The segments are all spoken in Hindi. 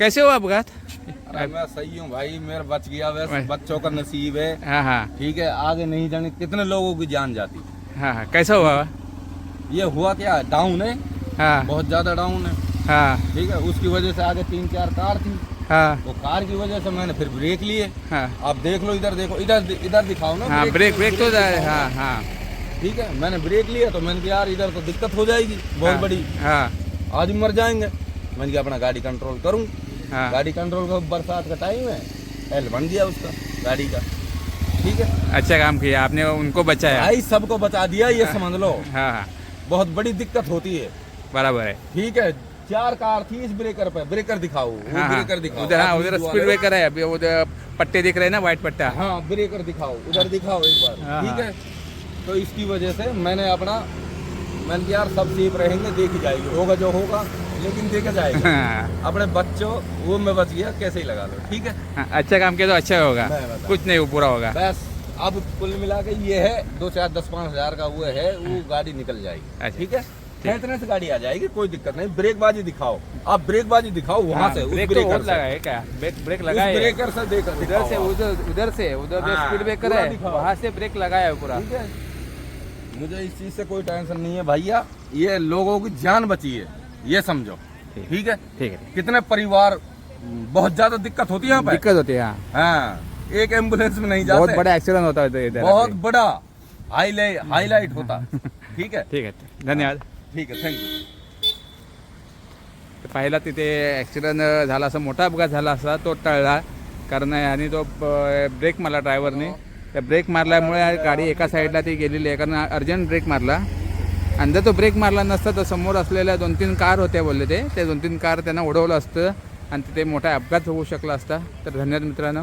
कैसे हुआ अपघात मैं सही हूँ भाई मेरा बच गया वैसे बच्चों का नसीब है। हाँ हाँ। ठीक है आगे नहीं जाने कितने लोगों की जान जाती? हाँ हाँ। कैसा हुआ? ये हुआ क्या? डाउन है? हाँ। बहुत ज़्यादा डाउन है। हाँ। ठीक है उसकी वजह से आगे तीन चार कार थी। हाँ। वो कार की वजह से मैंने फिर ब्रेक लिए। हाँ। आप देख लो इधर देखो इधर इधर दिखाओ ना हाँ ब्रेक ब्रेक तो जा रहा है हाँ। हाँ ठीक है मैंने ब्रेक लिया तो मैंने कहा यार इधर तो दिक्कत हो जाएगी बहुत हाँ, बड़ी। हाँ। आज मर जाएँगे। मैंने कहा अपना गाड़ी कंट्रोल करूँ। हाँ। गाड़ी कंट्रोल का बरसात का टाइम है। एल बन गया उसका गाड़ी का। ठीक है? अच्छा काम किया आपने उनको बचाया। भाई सबको बचा दिया ये समझ लो। हाँ हाँ। बहुत बड़ी दिक्कत होती है। बराबर है। ठीक है चार कार थी इस ब्रेकर पे। ब्रेकर दिखाओ हाँ हाँ। ब्रेकर दिखाओ। उधर हाँ उधर स्पीड ब्रेकर है अभी उधर पट्टे दिख रहे हैं ना व्हाइट पट्टा। हाँ ब्रेकर दिखाओ उधर दिखाओ एक बार। हाँ, ठीक हाँ। है? तो इसकी वजह से मैंने अपना मैंने यार सब सेफ़ रहेंगे देखी जाएगी। होगा जो होगा लेकिन देखा जाएगा। हाँ। अपने बच्चों वो मैं बच गया कैसे ही लगा लो ठीक है? हाँ, अच्छा काम किया तो अच्छा होगा। कुछ नहीं वो पूरा होगा। बस अब कुल मिला के ये है दो चार दस पाँच हज़ार का वो है वो गाड़ी निकल जाएगी अच्छा। ठीक है? इतने से गाड़ी आ जाएगी कोई दिक्कत नहीं। ब्रेकबाजी दिखाओ। आप ब्रेकबाजी दिखाओ वहाँ हाँ, से उस ब्रेक तो लगा है क्या? ब्रेक ब्रेक लगा है? ब्रेकर से देखो उधर से उधर उधर से उधर हाँ, स्पीड ब्रेकर है। वहाँ से ब्रेक लगाया है पूरा। मुझे इस चीज़ से कोई टेंशन नहीं है भैया। ये लोगों की जान बची है। ये समझो। ठीक। है। ठीक है? कितने परिवार बहुत ज्यादा दिक्कत होती है यहाँ पे? दिक्कत होती है हाँ। हाँ एक एम्बुलेंस में नहीं बहुत जाते बड़ा एक्सीडेंट होता है इधर बहुत बड़ा हाईलाइट हाईलाइट होता। ठीक है। ठीक आहे धन्यवाद। ठीक है थँक यू तर पाहिला तिथे ॲक्सिडेंट झाला असा मोठा अपघात झाला असा तो टळला. कारण आणि तो ब्रेक मारला ड्रायव्हरने त्या ब्रेक मारल्यामुळे गाडी एका साईडला ती गेलेली आहे. कारण अर्जंट ब्रेक मारला. आणि जर तो ब्रेक मारला नसता तर समोर असलेल्या दोन तीन कार होत्या बोलले ते. त्या दोन तीन कार त्यांना उडवलं असतं आणि तिथे मोठा अपघात होऊ शकला असता. तर धन्यवाद मित्रांनो.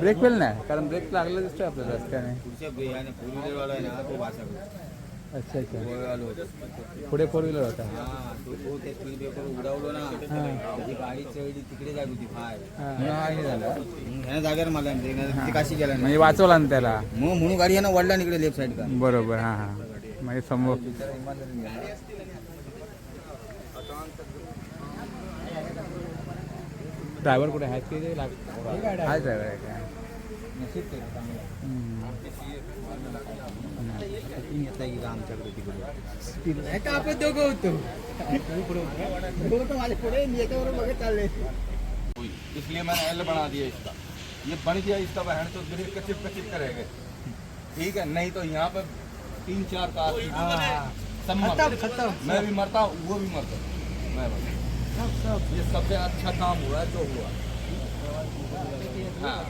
ब्रेक फेल नाही कारण ब्रेक लागलं दिसतोय आपल्याला रस्त्याने. पुढच्या फोर व्हीलरवाला आहे ना तो वाचला अच्छा अच्छा. पुढे फोर व्हीलर होता. हा तो तो ते स्पीड ब्रेकर उडवलो ना त्याची गाडी चढली तिकडे जात होती फाय हा. हे झालं. ह्या जागेवर मला ती काशी गेला म्हणजे वाचवला ना त्याला. मग म्हणून गाडी आहे ना वडला निकडे लेफ्ट साईड का बरोबर हां हां. म्हणजे समोर. ड्रायव्हर कुठे आहेत की ते लाग ड्रायव्हर आहे. काय हम्म. आमच्याकडे तिकडे का आपण दोघं होतो माझ्या पुढे मी याच्यावर बघत चालले इसलिए मैंने एल बना दिया इसका। ये बन गया इसका बहन तो ब्रेक का चिप का चिप करेंगे। ठीक है? नहीं तो यहाँ पर तीन चार कार। सब मर। खत्म। मैं भी मरता वो भी मरता मैं मरता ये सबसे अच्छा काम हुआ है जो हुआ। हाँ।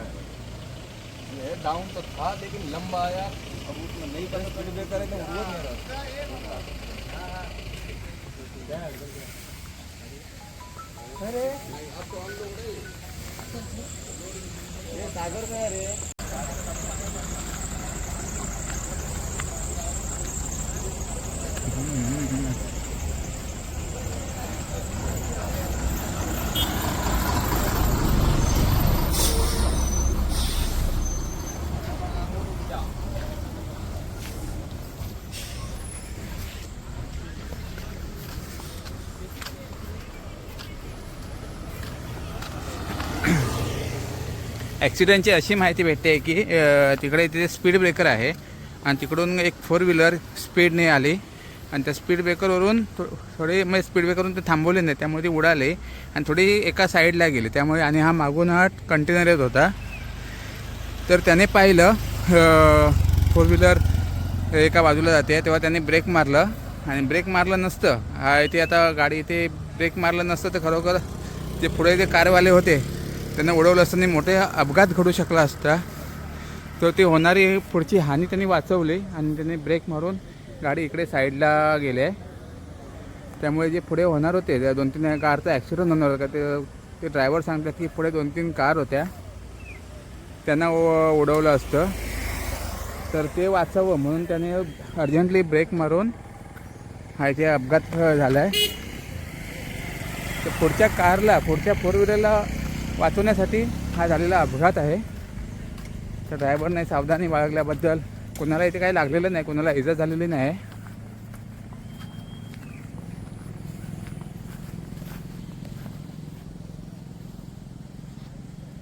मैं- ये डाउन तो था, लेकिन लंबा आया, अब उसमें नहीं कर स्पीड ब्रेकर है वो मेरा सागर काय रे ॲक्सिडेंटची अशी माहिती भेटते की तिकडे तिथे स्पीड ब्रेकर आहे आणि तिकडून एक फोर व्हीलर स्पीडने आली आणि त्या स्पीड ब्रेकरवरून थो थोडे म्हणजे स्पीड ब्रेकरवरून ते थांबवले नाही त्यामुळे ती उडाले आणि थोडी एका साईडला गेली. त्यामुळे आणि हा मागून हा कंटेनर येत होता. तर त्याने पाहिलं फोर व्हीलर एका बाजूला जाते तेव्हा त्याने ब्रेक मारलं आणि ब्रेक मारलं नसतं. हा इथे आता गाडी इथे ब्रेक मारलं नसतं तर खरोखर जे पुढे जे कारवाले होते त्यांना उडवलं असताना मोठे अपघात घडू शकला असता. तर ती होणारी पुढची हानी त्यांनी वाचवली आणि त्यांनी ब्रेक मारून गाडी इकडे साईडला गेले. त्यामुळे जे पुढे होणार होते त्या दोन तीन कारचा ॲक्सिडेंट होणार होता. ते ते ड्रायव्हर सांगतात की पुढे दोन तीन कार होत्या. त्यांना उडवलं असतं. तर ते वाचावं म्हणून त्याने अर्जंटली ब्रेक मारून हा इथे अपघात झाला आहे तर पुढच्या कारला पुढच्या फोर व्हीलरला वाचवण्यासाठी हा झालेला अपघात आहे. तर ड्रायव्हरने सावधानी बाळगल्याबद्दल कोणाला इथे काही लागलेलं नाही कोणाला इजा झालेली नाही.